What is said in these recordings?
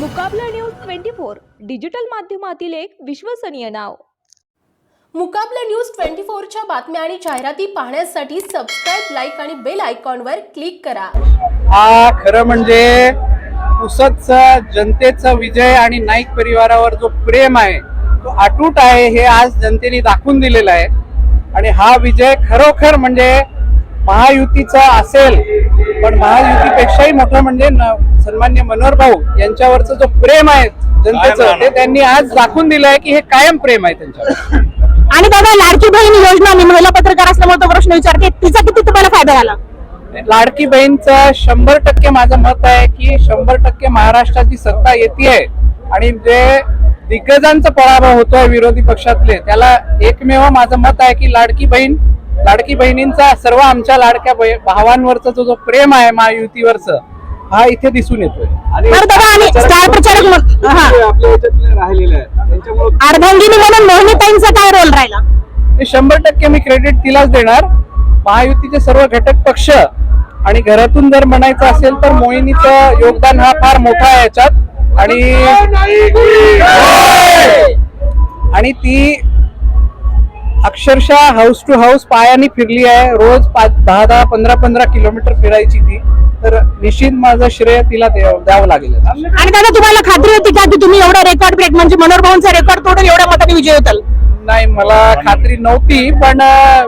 Muqabla news twenty four digital माध्यमातील एक विश्वसनीय नाव. मुकाबला न्यूज ट्वेंटी फोरच्या बातम्या आणि जाहिराती पाहण्यासाठी सबस्क्राईब लाईक आणि बेल आयकॉनवर क्लिक करा. हा खरं म्हणजे पुसदचा जनतेचा विजय आणि नाईक परिवारावर जो प्रेम आहे तो अटूट आहे हे आज जनतेने दाखवून दिलेला आहे. आणि हा विजय खरोखर म्हणजे महायुतीचा असेल पण महायुतीपेक्षाही मोठं म्हणजे न- सन्मान्य मनोहर भाऊ यांच्यावरचं जो प्रेम आहे जनतेचं ते त्यांनी आज दाखवून दिलं आहे की हे कायम प्रेम आहे त्यांच्यावर. आणि दादा लाडकी बहीण योजना मी महिला पत्रकार असल्यामुळे तो प्रश्न विचारते तिचा किती तुम्हाला फायदा झाला? लाडकी बहीणचं शंभर टक्के माझं मत आहे की शंभर टक्के महाराष्ट्राची सत्ता येते आणि जे दिग्गजांचा पराभव होतोय विरोधी पक्षातले त्याला एकमेव माझं मत आहे की लाडकी बहीण लाडकी बहिणींचा सर्व आमच्या लाडक्या भावांवरचा जो जो प्रेम आहे महायुतीवरच हा इथे दिसून येतोय. बरं दादा आणि स्टार प्रचारक हा. आपल्या याच्यातले राहिलेले आहे त्यांच्यामुळे अर्धांगिनी म्हणून मोहिनीताईंचा काय रोल राहिला? ते शंभर टक्के मी क्रेडिट तिलाच देणार. महायुतीचे सर्व घटक पक्ष आणि घरातून जर म्हणायचं असेल तर मोहिनीचं योगदान हा फार मोठा आहे याच्यात. आणि आणि ती अक्षरशः हाऊस टू हाऊस पायाने फिरली आहे. रोज पाच दहा दहा पंधरा पंधरा किलोमीटर फिरायची ती. तर निश्चित माझं श्रेय तिला द्यावं द्यावं लागेल. आणि दादा तुम्हाला खात्री होती का की तुम्ही एवढा रेकॉर्ड ब्रेक म्हणजे मनोहर भाऊंचा रेकॉर्ड तोडून एवढ्या मताने विजय होताल? नाही मला खात्री नव्हती पण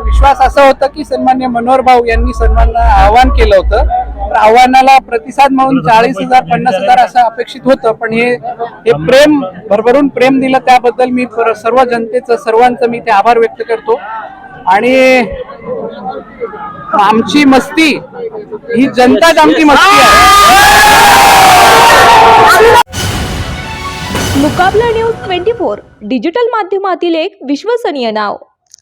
विश्वास असा होता की सन्मान्य मनोहर भाऊ यांनी सन्मान आवाहन केलं होतं. तर आव्हानाला प्रतिसाद म्हणून चाळीस हजार पन्नास हजार असं अपेक्षित होतं पण हे हे प्रेम भरभरून प्रेम दिलं त्याबद्दल मी पर- सर्व जनतेचं सर्वांचं मी ते आभार व्यक्त करतो. आणि आमची मस्ती ही जनताच आमची मस्ती आहे. Muqabla news twenty four digital माध्यमातील एक विश्वसनीय नाव.